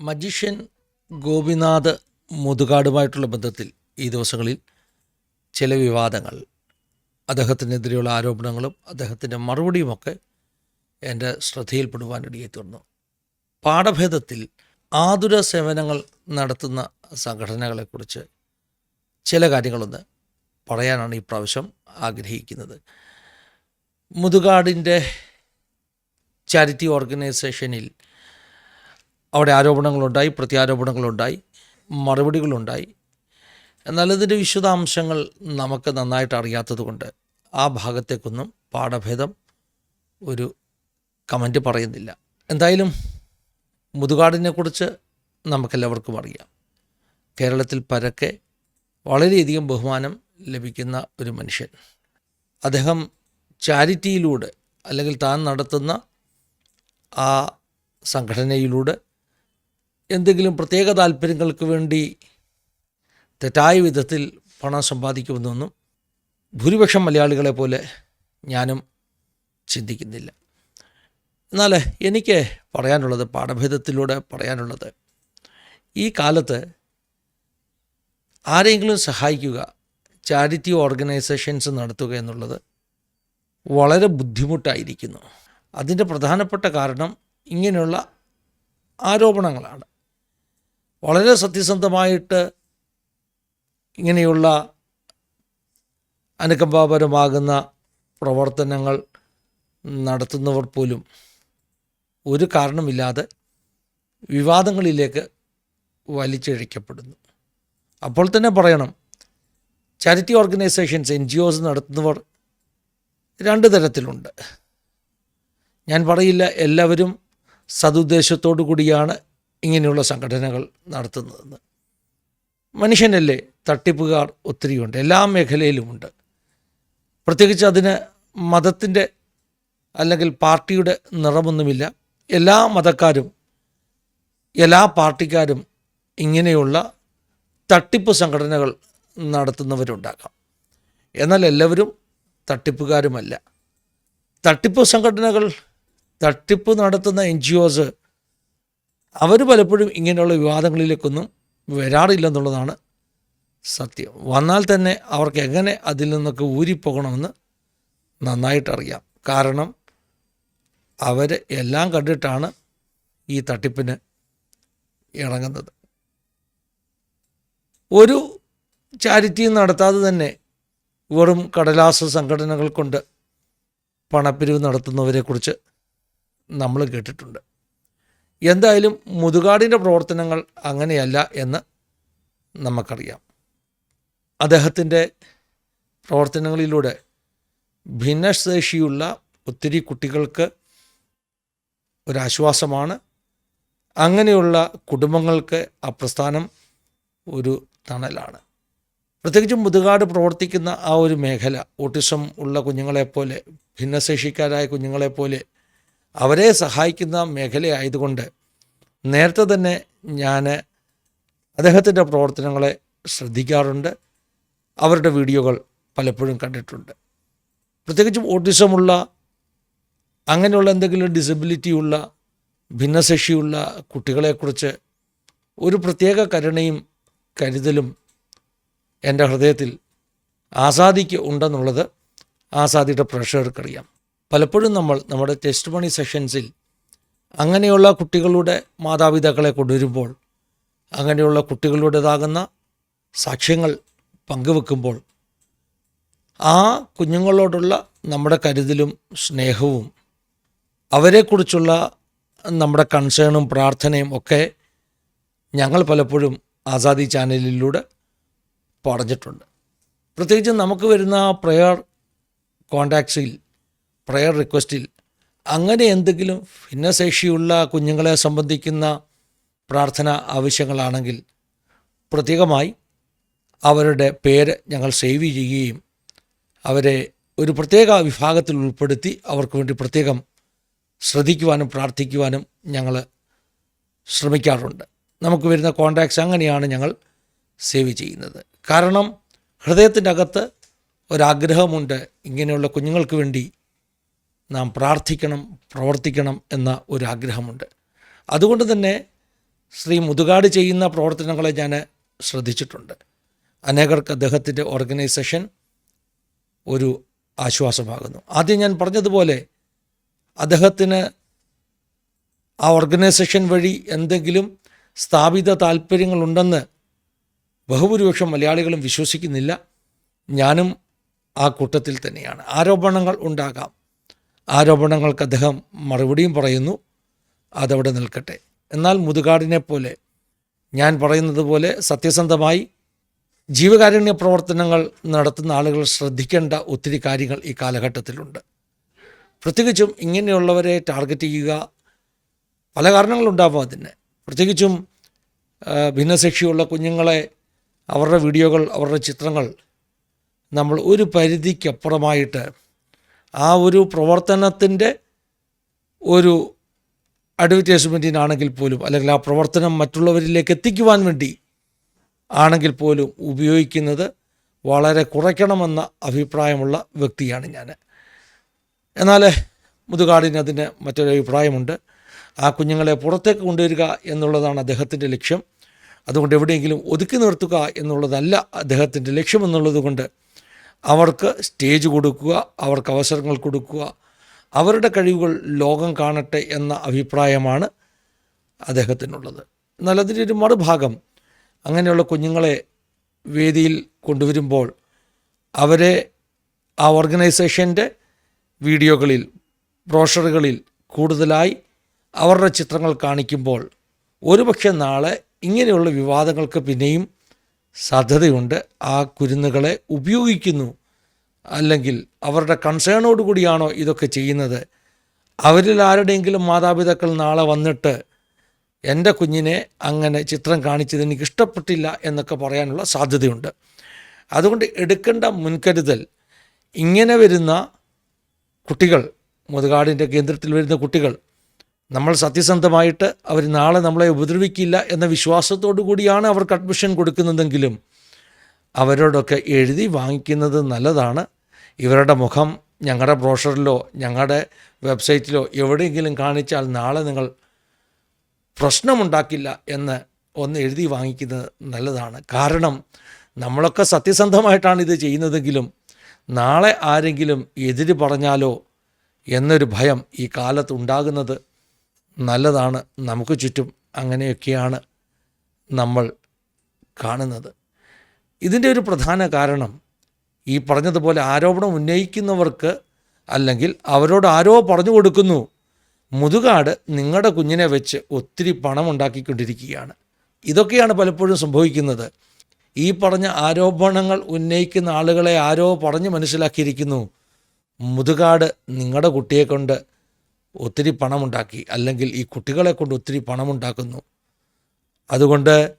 Magician Gopinath മുതുകാടുമായിട്ടുള്ള ബന്ധത്തിൽ ഈ ദിവസങ്ങളിൽ ചില വിവാദങ്ങൾ അദ്ദേഹത്തിനെതിരെയുള്ള ആരോപണങ്ങളും അദ്ദേഹത്തിന്റെ മറുപടിയുമൊക്കെ എന്റെ ശ്രദ്ധയിൽപ്പെടുവാനിടയെ തീർന്നു. പാഠഭേദത്തിൽ ആതുര സേവനങ്ങൾ നടത്തുന്ന സംഘടനകളെക്കുറിച്ച് ചില കാര്യങ്ങളൊന്ന് പറയാനാണ് ഈ പ്രാവശ്യം ആഗ്രഹിക്കുന്നത്. മുതുകാടിന്റെ ചാരിറ്റി ഓർഗനൈസേഷനിൽ അവിടെ ആരോപണങ്ങളുണ്ടായി പ്രത്യാരോപണങ്ങളുണ്ടായി മറുപടികളുണ്ടായി. എന്നാൽ ഇതിന്റെ വിശദാംശങ്ങൾ നമുക്ക് നന്നായിട്ട് അറിയാത്തതുകൊണ്ട് ആ ഭാഗത്തേക്കൊന്നും പാഠഭേദം ഒരു കമന്റ് പറയുന്നില്ല. എന്തായാലും മുതുകാടിനെക്കുറിച്ച് നമുക്കെല്ലാവർക്കും അറിയാം. കേരളത്തിൽ പരക്കെ വളരെയധികം ബഹുമാനം ലഭിക്കുന്ന ഒരു മനുഷ്യൻ. അദ്ദേഹം ചാരിറ്റിയിലൂടെ അല്ലെങ്കിൽ താൻ നടത്തുന്ന ആ സംഘടനയിലൂടെ എന്തെങ്കിലും പ്രത്യേക താല്പര്യങ്ങൾക്ക് വേണ്ടി തെറ്റായ വിധത്തിൽ പണം സമ്പാദിക്കുമെന്നൊന്നും ഭൂരിപക്ഷം മലയാളികളെ പോലെ ഞാനും ചിന്തിക്കുന്നില്ല. എന്നാൽ എനിക്ക് പറയാനുള്ളത് പാഠഭേദത്തിലൂടെ പറയാനുള്ളത് ഈ കാലത്ത് ആരെങ്കിലും സഹായിക്കുക ചാരിറ്റി ഓർഗനൈസേഷൻസ് നടത്തുക എന്നുള്ളത് വളരെ ബുദ്ധിമുട്ടായിരിക്കുന്നു. അതിന്റെ പ്രധാനപ്പെട്ട കാരണം ഇങ്ങനെയുള്ള ആരോപണങ്ങളാണ്. വളരെ സത്യസന്ധമായിട്ട് ഇങ്ങനെയുള്ള അനുകമ്പാപരമാകുന്ന പ്രവർത്തനങ്ങൾ നടത്തുന്നവർ പോലും ഒരു കാരണമില്ലാതെ വിവാദങ്ങളിലേക്ക് വലിച്ചിഴക്കപ്പെടുന്നു. അപ്പോൾ തന്നെ പറയണം charity organisations N G Os നടത്തുന്നവർ രണ്ട് തരത്തിലുണ്ട്. ഞാൻ പറയില്ല എല്ലാവരും സതുദ്ദേശത്തോടു കൂടിയാണ് ഇങ്ങനെയുള്ള സംഘടനകൾ നടത്തുന്നതെന്ന്. മനുഷ്യനല്ലേ തട്ടിപ്പുകാർ ഒത്തിരിയുണ്ട് എല്ലാ മേഖലയിലുമുണ്ട്. പ്രത്യേകിച്ച് അതിന് മതത്തിന്റെ അല്ലെങ്കിൽ പാർട്ടിയുടെ നിറമൊന്നുമില്ല. എല്ലാ മതക്കാരും എല്ലാ പാർട്ടിക്കാരും ഇങ്ങനെയുള്ള തട്ടിപ്പ് സംഘടനകൾ നടത്തുന്നവരുണ്ടാകാം. എന്നാൽ എല്ലാവരും തട്ടിപ്പുകാരുമല്ല. തട്ടിപ്പ് സംഘടനകൾ തട്ടിപ്പ് നടത്തുന്ന എൻ ജി ഒസ് അവർ പലപ്പോഴും ഇങ്ങനെയുള്ള വിവാദങ്ങളിലേക്കൊന്നും വരാറില്ലെന്നുള്ളതാണ് സത്യം. വന്നാൽ തന്നെ അവർക്ക് എങ്ങനെ അതിൽ നിന്നൊക്കെ ഊരിപ്പോകണമെന്ന് നന്നായിട്ടറിയാം. കാരണം അവർ എല്ലാം കണ്ടിട്ടാണ് ഈ തട്ടിപ്പിന് ഇറങ്ങുന്നത് ഒരു ചാരിറ്റിയും നടത്താതെ തന്നെ വെറും കടലാസ സംഘടനകൾ കൊണ്ട് പണപ്പിരിവ് നടത്തുന്നവരെക്കുറിച്ച് നമ്മൾ കേട്ടിട്ടുണ്ട്. എന്തായാലും മുതുകാടിന്റെ പ്രവർത്തനങ്ങൾ അങ്ങനെയല്ല എന്ന് നമുക്കറിയാം. അദ്ദേഹത്തിന്റെ പ്രവർത്തനങ്ങളിലൂടെ ഭിന്നശേഷിയുള്ള ഒത്തിരി കുട്ടികൾക്ക് ഒരാശ്വാസമാണ്. അങ്ങനെയുള്ള കുടുംബങ്ങൾക്ക് അപ്രസ്ഥാനം പ്രസ്ഥാനം ഒരു തണലാണ്. പ്രത്യേകിച്ചും മുതുകാട് പ്രവർത്തിക്കുന്ന ആ ഒരു മേഖല ഓട്ടിസം ഉള്ള കുഞ്ഞുങ്ങളെപ്പോലെ ഭിന്നശേഷിക്കാരായ കുഞ്ഞുങ്ങളെപ്പോലെ അവരെ സഹായിക്കുന്ന മേഖലയായതുകൊണ്ട് നേരത്തെ തന്നെ ഞാൻ അദ്ദേഹത്തിന്റെ പ്രവർത്തനങ്ങളെ ശ്രദ്ധിക്കാറുണ്ട്. അവരുടെ വീഡിയോകൾ പലപ്പോഴും കണ്ടിട്ടുണ്ട്. പ്രത്യേകിച്ചും ഓട്ടിസമുള്ള അങ്ങനെയുള്ള എന്തെങ്കിലും ഡിസബിലിറ്റിയുള്ള ഭിന്നശേഷിയുള്ള കുട്ടികളെക്കുറിച്ച് ഒരു പ്രത്യേക കരുണയും കരുതലും എന്റെ ഹൃദയത്തിൽ ആസാദിക്ക് ഉണ്ടെന്നുള്ളത് ആസാദിയുടെ പ്രേക്ഷകർക്കറിയാം. പലപ്പോഴും നമ്മൾ നമ്മുടെ ടെസ്റ്റ് മണി സെഷൻസിൽ അങ്ങനെയുള്ള കുട്ടികളുടെ മാതാപിതാക്കളെ കൊണ്ടുവരുമ്പോൾ അങ്ങനെയുള്ള കുട്ടികളുടേതാകുന്ന സാക്ഷ്യങ്ങൾ പങ്കുവെക്കുമ്പോൾ ആ കുഞ്ഞുങ്ങളോടുള്ള നമ്മുടെ കരുതലും സ്നേഹവും അവരെക്കുറിച്ചുള്ള നമ്മുടെ കൺസേണും പ്രാർത്ഥനയും ഒക്കെ ഞങ്ങൾ പലപ്പോഴും ആസാദി ചാനലിലൂടെ പറഞ്ഞിട്ടുണ്ട്. പ്രത്യേകിച്ച് നമുക്ക് വരുന്ന പ്രയർ കോണ്ടാക്ട്സിൽ പ്രെയർ റിക്വസ്റ്റിൽ അങ്ങനെ എന്തെങ്കിലും ഭിന്നശേഷിയുള്ള കുഞ്ഞുങ്ങളെ സംബന്ധിക്കുന്ന പ്രാർത്ഥന ആവശ്യങ്ങളാണെങ്കിൽ പ്രത്യേകമായി അവരുടെ പേര് ഞങ്ങൾ സേവ് ചെയ്യുകയും അവരെ ഒരു പ്രത്യേക വിഭാഗത്തിൽ ഉൾപ്പെടുത്തി അവർക്ക് വേണ്ടി പ്രത്യേകം ശ്രദ്ധിക്കുവാനും പ്രാർത്ഥിക്കുവാനും ഞങ്ങൾ ശ്രമിക്കാറുണ്ട്. നമുക്ക് വരുന്ന കോണ്ടാക്ട്സ് അങ്ങനെയാണ് ഞങ്ങൾ സേവ് ചെയ്യുന്നത്. കാരണം ഹൃദയത്തിന്റെ അകത്ത് ഒരാഗ്രഹമുണ്ട് ഇങ്ങനെയുള്ള കുഞ്ഞുങ്ങൾക്ക് വേണ്ടി നാം പ്രാർത്ഥിക്കണം പ്രവർത്തിക്കണം എന്ന ഒരാഗ്രഹമുണ്ട്. അതുകൊണ്ട് തന്നെ ശ്രീ മുതുകാട് ചെയ്യുന്ന പ്രവർത്തനങ്ങളെ ഞാൻ ശ്രദ്ധിച്ചിട്ടുണ്ട്. അനേകർക്ക് അദ്ദേഹത്തിന്റെ ഓർഗനൈസേഷൻ ഒരു ആശ്വാസമാകുന്നു. ആദ്യം ഞാൻ പറഞ്ഞതുപോലെ അദ്ദേഹത്തിന് ആ ഓർഗനൈസേഷൻ വഴി എന്തെങ്കിലും സ്ഥാപിത താല്പര്യങ്ങളുണ്ടെന്ന് ബഹുഭൂരിപക്ഷം മലയാളികളും വിശ്വസിക്കുന്നില്ല. ഞാനും ആ കൂട്ടത്തിൽ തന്നെയാണ്. ആരോപണങ്ങൾ ഉണ്ടാകാം. ആരോപണങ്ങൾക്ക് അദ്ദേഹം മറുപടിയും പറയുന്നു. അതവിടെ നിൽക്കട്ടെ. എന്നാൽ മുതുകാടിനെ പോലെ ഞാൻ പറയുന്നത് പോലെ സത്യസന്ധമായി ജീവകാരുണ്യ പ്രവർത്തനങ്ങൾ നടത്തുന്ന ആളുകൾ ശ്രദ്ധിക്കേണ്ട ഒത്തിരി കാര്യങ്ങൾ ഈ കാലഘട്ടത്തിലുണ്ട്. പ്രത്യേകിച്ചും ഇങ്ങനെയുള്ളവരെ ടാർഗറ്റ് ചെയ്യുക പല കാരണങ്ങളുണ്ടാവും അതിന്. പ്രത്യേകിച്ചും ഭിന്നശേഷിയുള്ള കുഞ്ഞുങ്ങളെ അവരുടെ വീഡിയോകൾ അവരുടെ ചിത്രങ്ങൾ നമ്മൾ ഒരു പരിധിക്കപ്പുറമായിട്ട് ആ ഒരു പ്രവർത്തനത്തിന്റെ ഒരു അഡ്വർടൈസ്മെന്റിനാണെങ്കിൽ പോലും അല്ലെങ്കിൽ ആ പ്രവർത്തനം മറ്റുള്ളവരിലേക്ക് എത്തിക്കുവാൻ വേണ്ടി ആണെങ്കിൽ പോലും ഉപയോഗിക്കുന്നത് വളരെ കുറയ്ക്കണമെന്ന അഭിപ്രായമുള്ള വ്യക്തിയാണ് ഞാൻ. എന്നാൽ മുതുകാടിന് അതിന് മറ്റൊരു അഭിപ്രായമുണ്ട്. ആ കുഞ്ഞുങ്ങളെ പുറത്തേക്ക് കൊണ്ടുവരിക എന്നുള്ളതാണ് അദ്ദേഹത്തിന്റെ ലക്ഷ്യം. അതുകൊണ്ട് എവിടെയെങ്കിലും ഒതുക്കി നിർത്തുക എന്നുള്ളതല്ല അദ്ദേഹത്തിന്റെ ലക്ഷ്യമെന്നുള്ളത് കൊണ്ട് അവർക്ക് സ്റ്റേജ് കൊടുക്കുക അവർക്ക് അവസരങ്ങൾ കൊടുക്കുക അവരുടെ കഴിവുകൾ ലോകം കാണട്ടെ എന്ന അഭിപ്രായമാണ് അദ്ദേഹത്തിനുള്ളത്. എന്നാൽ അതിന്റെ ഒരു മറുഭാഗം അങ്ങനെയുള്ള കുഞ്ഞുങ്ങളെ വേദിയിൽ കൊണ്ടുവരുമ്പോൾ അവരെ ആ ഓർഗനൈസേഷന്റെ വീഡിയോകളിൽ ബ്രോഷറുകളിൽ കൂടുതലായി അവരുടെ ചിത്രങ്ങൾ കാണിക്കുമ്പോൾ ഒരുപക്ഷെ നാളെ ഇങ്ങനെയുള്ള വിവാദങ്ങൾക്ക് പിന്നെയും സാധ്യതയുണ്ട്. ആ കുരുന്നുകളെ ഉപയോഗിക്കുന്നു. അല്ലെങ്കിൽ അവരുടെ കൺസേണോട് കൂടിയാണോ ഇതൊക്കെ ചെയ്യുന്നത്? അവരിൽ ആരുടെയെങ്കിലും മാതാപിതാക്കൾ നാളെ വന്നിട്ട് എന്റെ കുഞ്ഞിനെ അങ്ങനെ ചിത്രം കാണിച്ചത് എനിക്ക് ഇഷ്ടപ്പെട്ടില്ല എന്നൊക്കെ പറയാനുള്ള സാധ്യതയുണ്ട്. അതുകൊണ്ട് എടുക്കേണ്ട മുൻകരുതൽ ഇങ്ങനെ വരുന്ന കുട്ടികൾ മുതുകാടിന്റെ കേന്ദ്രത്തിൽ വരുന്ന കുട്ടികൾ നമ്മൾ സത്യസന്ധമായിട്ട് അവർ നാളെ നമ്മളെ ഉപദ്രവിക്കില്ല എന്ന വിശ്വാസത്തോടു കൂടിയാണ് അവർക്ക് അഡ്മിഷൻ കൊടുക്കുന്നതെങ്കിലും അവരോടൊക്കെ എഴുതി വാങ്ങിക്കുന്നത് നല്ലതാണ്. ഇവരുടെ മുഖം ഞങ്ങളുടെ ബ്രോഷറിലോ ഞങ്ങളുടെ വെബ്സൈറ്റിലോ എവിടെയെങ്കിലും കാണിച്ചാൽ നാളെ നിങ്ങൾ പ്രശ്നമുണ്ടാക്കില്ല എന്ന് ഒന്ന് എഴുതി വാങ്ങിക്കുന്നത് നല്ലതാണ്. കാരണം നമ്മളൊക്കെ സത്യസന്ധമായിട്ടാണ് ഇത് ചെയ്യുന്നതെങ്കിലും നാളെ ആരെങ്കിലും എതിര് പറഞ്ഞാലോ എന്നൊരു ഭയം ഈ കാലത്ത് ഉണ്ടാകുന്നത് നല്ലതാണ്. നമുക്ക് ചുറ്റും അങ്ങനെയൊക്കെയാണ് നമ്മൾ കാണുന്നത്. ഇതിന്റെ ഒരു പ്രധാന കാരണം ഈ പറഞ്ഞതുപോലെ ആരോപണം ഉന്നയിക്കുന്നവർക്ക് അല്ലെങ്കിൽ അവരോട് ആരോ പറഞ്ഞു കൊടുക്കുന്നു. മുതുകാട് നിങ്ങളുടെ കുഞ്ഞിനെ വെച്ച് ഒത്തിരി പണം ഉണ്ടാക്കിക്കൊണ്ടിരിക്കുകയാണ്. ഇതൊക്കെയാണ് പലപ്പോഴും സംഭവിക്കുന്നത്. ഈ പറഞ്ഞ ആരോപണങ്ങൾ ഉന്നയിക്കുന്ന ആളുകളെ ആരോ പറഞ്ഞ് മനസ്സിലാക്കിയിരിക്കുന്നു. മുതുകാട് നിങ്ങളുടെ കുട്ടിയെ കൊണ്ട് ഒത്തിരി പണമുണ്ടാക്കി അല്ലെങ്കിൽ ഈ കുട്ടികളെ കൊണ്ട് ഒത്തിരി പണമുണ്ടാക്കുന്നു. അതുകൊണ്ട്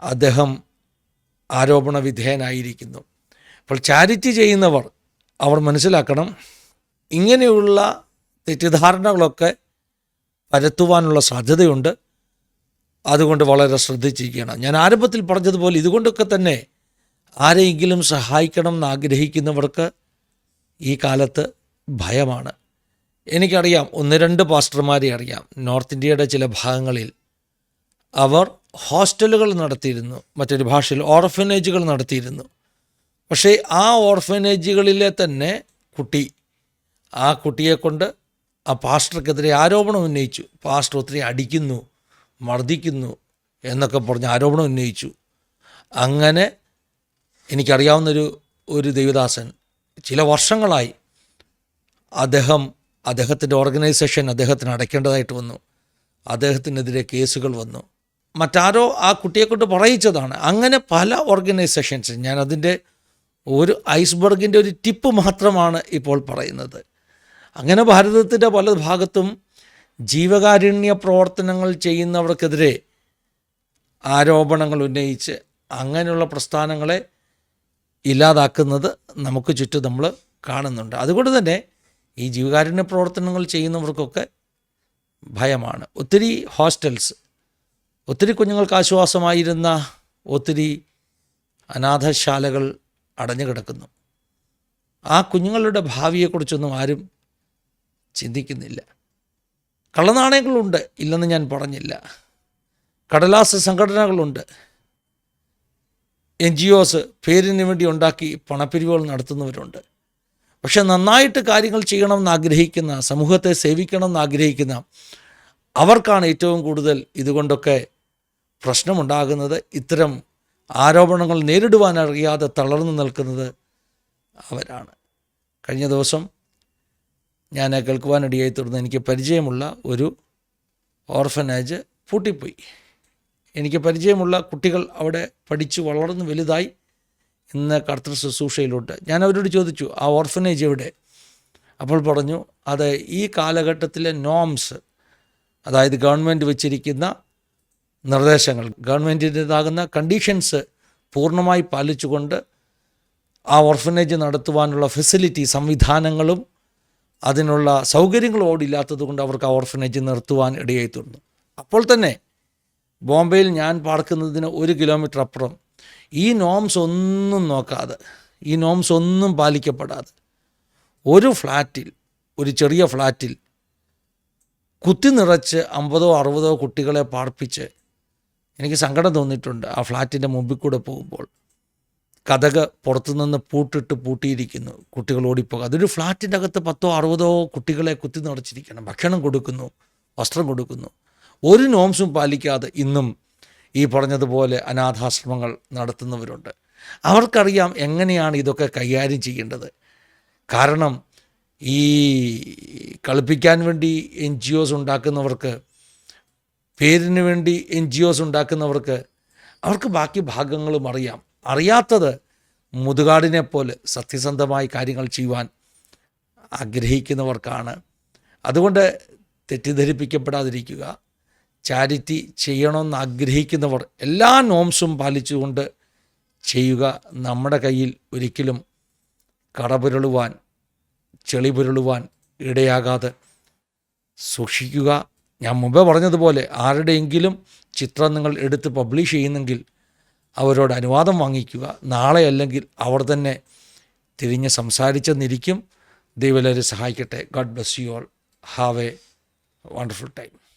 അദ്ദേഹം ആരോപണ വിധേയനായിരിക്കുന്നു. അപ്പോൾ ചാരിറ്റി ചെയ്യുന്നവർ അവർ മനസ്സിലാക്കണം ഇങ്ങനെയുള്ള തെറ്റിദ്ധാരണകളൊക്കെ പരത്തുവാനുള്ള സാധ്യതയുണ്ട്. അതുകൊണ്ട് വളരെ ശ്രദ്ധിച്ചിരിക്കണം ഞാൻ ആരംഭത്തിൽ പറഞ്ഞതുപോലെ ഇതുകൊണ്ടൊക്കെ തന്നെ ആരെയെങ്കിലും സഹായിക്കണം എന്ന് ആഗ്രഹിക്കുന്നവർക്ക് ഈ കാലത്ത് ഭയമാണ്. എനിക്കറിയാം. ഒന്ന് രണ്ട് പാസ്റ്റർമാരെ അറിയാം. നോർത്ത് ഇന്ത്യയുടെ ചില ഭാഗങ്ങളിൽ അവർ ഹോസ്റ്റലുകൾ നടത്തിയിരുന്നു. മറ്റൊരു ഭാഷയിൽ ഓർഫനേജുകൾ നടത്തിയിരുന്നു. പക്ഷേ ആ ഓർഫനേജുകളിലെ തന്നെ കുട്ടി ആ കുട്ടിയെ കൊണ്ട് ആ പാസ്റ്റർക്കെതിരെ ആരോപണം ഉന്നയിച്ചു. പാസ്റ്റർ ഒത്തിരി അടിക്കുന്നു മർദ്ദിക്കുന്നു എന്നൊക്കെ പറഞ്ഞ് ആരോപണം ഉന്നയിച്ചു. അങ്ങനെ എനിക്കറിയാവുന്നൊരു ഒരു ദൈവദാസൻ ചില വർഷങ്ങളായി അദ്ദേഹം അദ്ദേഹത്തിന്റെ ഓർഗനൈസേഷൻ അദ്ദേഹത്തിന് അടയ്ക്കേണ്ടതായിട്ട് വന്നു. അദ്ദേഹത്തിനെതിരെ കേസുകൾ വന്നു. മറ്റാരോ ആ കുട്ടിയെക്കൊണ്ട് പറയിച്ചതാണ്. അങ്ങനെ പല ഓർഗനൈസേഷൻസ് ഞാൻ അതിന്റെ ഒരു ഐസ്ബർഗിന്റെ ഒരു ടിപ്പ് മാത്രമാണ് ഇപ്പോൾ പറയുന്നത്. അങ്ങനെ ഭാരതത്തിന്റെ പല ഭാഗത്തും ജീവകാരുണ്യ പ്രവർത്തനങ്ങൾ ചെയ്യുന്നവർക്കെതിരെ ആരോപണങ്ങൾ ഉന്നയിച്ച് അങ്ങനെയുള്ള പ്രസ്ഥാനങ്ങളെ ഇല്ലാതാക്കുന്നത് നമുക്ക് ചുറ്റും നമ്മൾ കാണുന്നുണ്ട്. അതുകൊണ്ട് തന്നെ ഈ ജീവകാരുണ്യ പ്രവർത്തനങ്ങൾ ചെയ്യുന്നവർക്കൊക്കെ ഭയമാണ്. ഒത്തിരി ഹോസ്റ്റൽസ് ഒത്തിരി കുഞ്ഞുങ്ങൾക്ക് ആശ്വാസമായിരുന്ന ഒത്തിരി അനാഥശാലകൾ അടഞ്ഞു കിടക്കുന്നു. ആ കുഞ്ഞുങ്ങളുടെ ഭാവിയെക്കുറിച്ചൊന്നും ആരും ചിന്തിക്കുന്നില്ല. കള്ളനാണയങ്ങളുണ്ട് ഇല്ലെന്ന് ഞാൻ പറഞ്ഞില്ല. കടലാസ് സംഘടനകളുണ്ട്. എൻ ജി ഒസ് പേരിന് വേണ്ടി ഉണ്ടാക്കി പണപ്പിരിവുകൾ നടത്തുന്നവരുണ്ട്. പക്ഷെ നന്നായിട്ട് കാര്യങ്ങൾ ചെയ്യണമെന്ന് ആഗ്രഹിക്കുന്ന സമൂഹത്തെ സേവിക്കണം ആഗ്രഹിക്കുന്ന അവർക്കാണ് ഏറ്റവും കൂടുതൽ ഇതുകൊണ്ടൊക്കെ പ്രശ്നമുണ്ടാകുന്നത്. ഇത്തരം ആരോപണങ്ങൾ നേരിടുവാൻ അറിയാതെ തളർന്നു നിൽക്കുന്നത് അവരാണ്. കഴിഞ്ഞ ദിവസം ഞാൻ കേൾക്കുവാനിടയായി തുടർന്ന് എനിക്ക് പരിചയമുള്ള ഒരു ഓർഫനേജ് പൂട്ടിപ്പോയി. എനിക്ക് പരിചയമുള്ള കുട്ടികൾ അവിടെ പഠിച്ച് വളർന്ന് വലുതായി ഇന്ന് കർത്തൃ ശുശ്രൂഷയിലുണ്ട്. ഞാൻ അവരോട് ചോദിച്ചു ആ ഓർഫനേജ് എവിടെ? അപ്പോൾ പറഞ്ഞു അത് ഈ കാലഘട്ടത്തിലെ നോംസ് അതായത് ഗവൺമെന്റ് വെച്ചിരിക്കുന്ന നിർദ്ദേശങ്ങൾ ഗവൺമെന്റിന്റെതാകുന്ന കണ്ടീഷൻസ് പൂർണമായി പാലിച്ചുകൊണ്ട് ആ ഓർഫനേജ് നടത്തുവാനുള്ള ഫെസിലിറ്റി സംവിധാനങ്ങളും അതിനുള്ള സൗകര്യങ്ങളും ഇല്ലാത്തത് കൊണ്ട് അവർക്ക് ആ ഓർഫനേജ് നിർത്തുവാൻ ഇടയായി തീർന്നു. അപ്പോൾ തന്നെ ബോംബെയിൽ ഞാൻ പാർക്കുന്നതിന് ഒരു കിലോമീറ്റർ അപ്പുറം ഈ നോംസ് ഒന്നും നോക്കാതെ ഈ നോംസ് ഒന്നും പാലിക്കപ്പെടാതെ ഒരു ഫ്ലാറ്റിൽ ഒരു ചെറിയ ഫ്ലാറ്റിൽ കുത്തി നിറച്ച് അമ്പതോ അറുപതോ കുട്ടികളെ പാർപ്പിച്ച് എനിക്ക് സങ്കടം തോന്നിയിട്ടുണ്ട് ആ ഫ്ലാറ്റിന്റെ മുമ്പിൽ കൂടെ പോകുമ്പോൾ. കഥക പുറത്തുനിന്ന് പൂട്ടിട്ട് പൂട്ടിയിരിക്കുന്നു കുട്ടികൾ ഓടിപ്പോകുക അതൊരു ഫ്ലാറ്റിന്റെ അകത്ത് പത്തോ അറുപതോ കുട്ടികളെ കുത്തി നിറച്ചിരിക്കണം. ഭക്ഷണം കൊടുക്കുന്നു വസ്ത്രം കൊടുക്കുന്നു. ഒരു നോംസും പാലിക്കാതെ ഇന്നും ഈ പറഞ്ഞതുപോലെ അനാഥാശ്രമങ്ങൾ നടത്തുന്നവരുണ്ട്. അവർക്കറിയാം എങ്ങനെയാണ് ഇതൊക്കെ കൈകാര്യം ചെയ്യേണ്ടത്. കാരണം ഈ കളിപ്പിക്കാൻ വേണ്ടി എൻ ജി ഒസ് ഉണ്ടാക്കുന്നവർക്ക് പേരിന് വേണ്ടി എൻ ജി ഒസ് ഉണ്ടാക്കുന്നവർക്ക് അവർക്ക് ബാക്കി ഭാഗങ്ങളും അറിയാം. അറിയാത്തത് മുതുകാടിനെ പോലെ സത്യസന്ധമായി കാര്യങ്ങൾ ചെയ്യുവാൻ ആഗ്രഹിക്കുന്നവർക്കാണ്. അതുകൊണ്ട് തെറ്റിദ്ധരിപ്പിക്കപ്പെടാതിരിക്കുക. ചാരിറ്റി ചെയ്യണമെന്ന് ആഗ്രഹിക്കുന്നവർ എല്ലാ നോംസും പാലിച്ചുകൊണ്ട് ചെയ്യുക നമ്മുടെ കയ്യിൽ ഒരിക്കലും കടപുരളുവാൻ ചെളി പുരളുവാൻ ഇടയാകാതെ സൂക്ഷിക്കുക. ഞാൻ മുമ്പേ പറഞ്ഞതുപോലെ ആരുടെയെങ്കിലും ചിത്രം നിങ്ങൾ എടുത്ത് പബ്ലിഷ് ചെയ്യുന്നെങ്കിൽ അവരോട് അനുവാദം വാങ്ങിക്കുക. നാളെ അല്ലെങ്കിൽ അവർ തന്നെ തിരിഞ്ഞ് സംസാരിച്ചെന്നിരിക്കും. ദൈവലരെ സഹായിക്കട്ടെ. God bless you all have a wonderful time